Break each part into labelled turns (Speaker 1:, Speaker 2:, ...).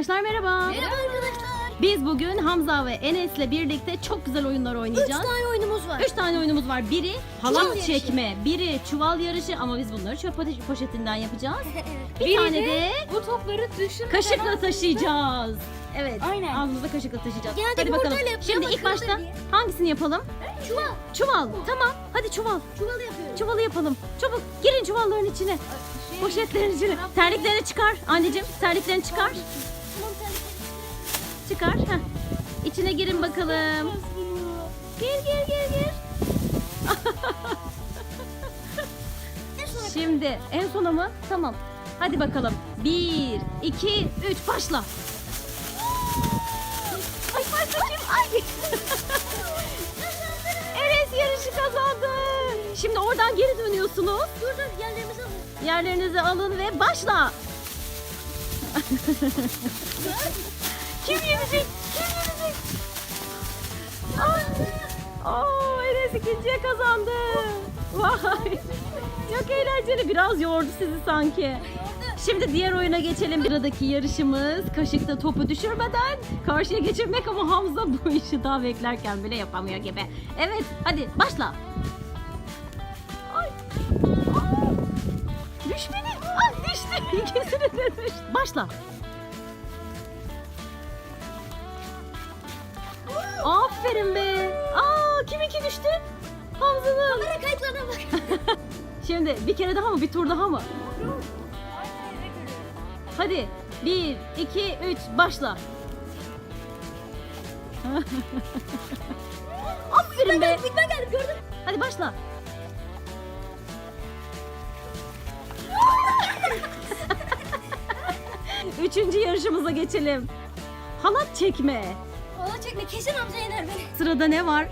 Speaker 1: Arkadaşlar merhaba.
Speaker 2: Merhaba arkadaşlar.
Speaker 1: Biz bugün Hamza ve Enes'le birlikte çok güzel oyunlar
Speaker 2: Üç
Speaker 1: oynayacağız.
Speaker 2: tane oyunumuz var.
Speaker 1: Üç tane oyunumuz var. Biri
Speaker 2: Çuval
Speaker 1: halat
Speaker 2: yarışı.
Speaker 1: çekme, biri çuval yarışı ama biz bunları çöp poşe- poşetinden yapacağız. Bir
Speaker 3: Biri
Speaker 1: tane
Speaker 3: de bu topları düşürmeden
Speaker 1: kaşıkla taşıyacağız. Evet.
Speaker 3: Aynen.
Speaker 1: Ağzımızda kaşıkla taşıyacağız.
Speaker 2: Genelde
Speaker 1: Hadi bakalım.
Speaker 2: yumurtayla yapıyor
Speaker 1: Şimdi
Speaker 2: ama
Speaker 1: ilk başta
Speaker 2: diye.
Speaker 1: hangisini yapalım?
Speaker 2: Çuval.
Speaker 1: Çuval. Tamam. Hadi çuval.
Speaker 2: Çuvalı yapıyoruz.
Speaker 1: Çuvalı yapalım. Çabuk girin çuvalların içine.
Speaker 3: Şey,
Speaker 1: Poşetlerin içine. Terliklerini çıkar. Anneciğim terliklerini çıkar. Çıkar. Heh. İçine girin bakalım. Gir gir gir gir. Şimdi en sona mı? Tamam. Hadi bakalım. Bir, iki, üç başla. Ay başla kim? Ay. Enes yarışı kazandı. Şimdi oradan geri dönüyorsunuz.
Speaker 2: Dur dur yerlerimizi alalım.
Speaker 1: Yerlerinizi alın ve başla. Kim yenecek? Kim yenecek? Aa, Enes ikinciye kazandı. Vay. Çok eğlenceli. Biraz yordu sizi sanki. Şimdi diğer oyuna geçelim. Sıradaki yarışımız kaşıkta topu düşürmeden karşıya geçirmek ama Hamza bu işi daha beklerken bile yapamıyor gibi. Evet hadi başla. İkisini de düştü. Başla. Aferin be. Aa kim iki düştü? Hamza'nın.
Speaker 2: Kamera kayıtlarına bak.
Speaker 1: Şimdi bir kere daha mı? Bir tur daha mı? Hadi. Bir, iki, üç, başla. Aferin be.
Speaker 2: Bitme geldi gördün.
Speaker 1: Hadi başla. Üçüncü yarışımıza geçelim. Halat çekme.
Speaker 2: Valla çekme kesin Hamza yener beni.
Speaker 1: Sırada ne var?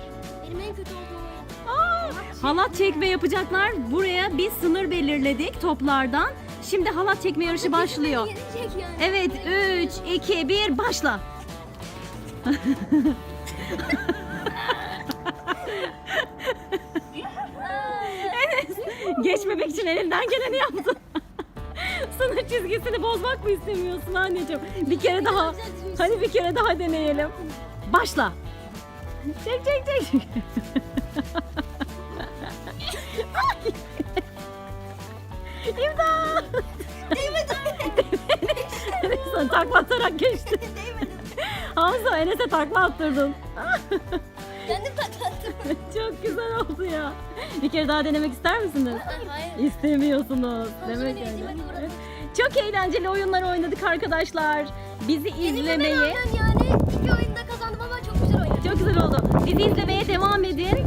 Speaker 2: Benim en kötü olduğum.
Speaker 1: Aa, halat çekme yapacaklar. Buraya bir sınır belirledik toplardan. Şimdi halat çekme yarışı başlıyor.
Speaker 2: Yani.
Speaker 1: Evet 3, 2, 1 başla. Enes geçmemek için elinden geleni yaptın. Sınır çizgisini bozmak mı istemiyorsun anneciğim? Bir kere daha. Hadi bir kere daha deneyelim. Başla. Çek çek çek. İmdat. Enes'e takla atarak geçti. Hamza Enes'e takla attırdın.
Speaker 2: Kendim patlattım.
Speaker 1: Çok güzel oldu ya. Bir kere daha denemek ister misiniz?
Speaker 2: Hayır.
Speaker 1: İstemiyorsunuz. Demek öyle. Çok eğlenceli oyunlar oynadık arkadaşlar. Bizi
Speaker 2: Yenilmeme rağmen yani iki oyunda kazandım ama çok güzel oynadım.
Speaker 1: çok güzel oldu. Bizi izlemeye devam edin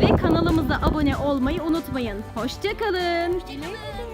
Speaker 1: ve kanalımıza abone olmayı unutmayın. Hoşçakalın.
Speaker 2: Hoşçakalın.